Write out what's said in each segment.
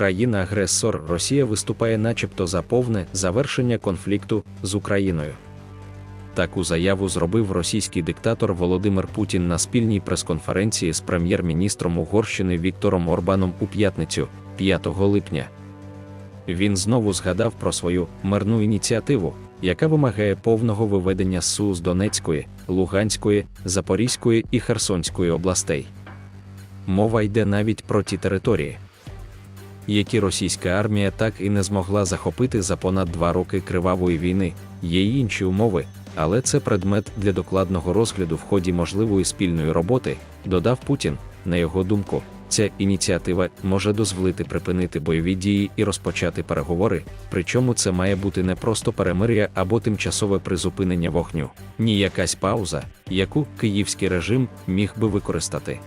країна-агресор Росія виступає начебто за повне завершення конфлікту з Україною. Таку заяву зробив російський диктатор Володимир Путін на спільній прес-конференції з прем'єр-міністром Угорщини Віктором Орбаном у п'ятницю, 5 липня. Він знову згадав про свою мирну ініціативу, яка вимагає повного виведення СУ з Донецької, Луганської, Запорізької і Херсонської областей. Мова йде навіть про ті території, які російська армія так і не змогла захопити за понад два роки кривавої війни, є й інші умови, але це предмет для докладного розгляду в ході можливої спільної роботи, додав Путін. На його думку, ця ініціатива може дозволити припинити бойові дії і розпочати переговори, причому це має бути не просто перемир'я або тимчасове призупинення вогню, ні якась пауза, яку київський режим міг би використати.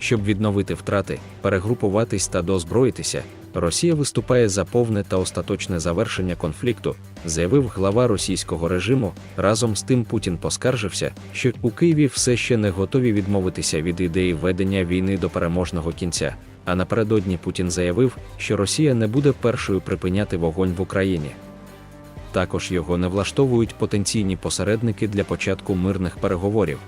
Щоб відновити втрати, перегрупуватись та дозброїтися, Росія виступає за повне та остаточне завершення конфлікту, заявив глава російського режиму. Разом з тим Путін поскаржився, що у Києві все ще не готові відмовитися від ідеї ведення війни до переможного кінця. А напередодні Путін заявив, що Росія не буде першою припиняти вогонь в Україні. Також його не влаштовують потенційні посередники для початку мирних переговорів.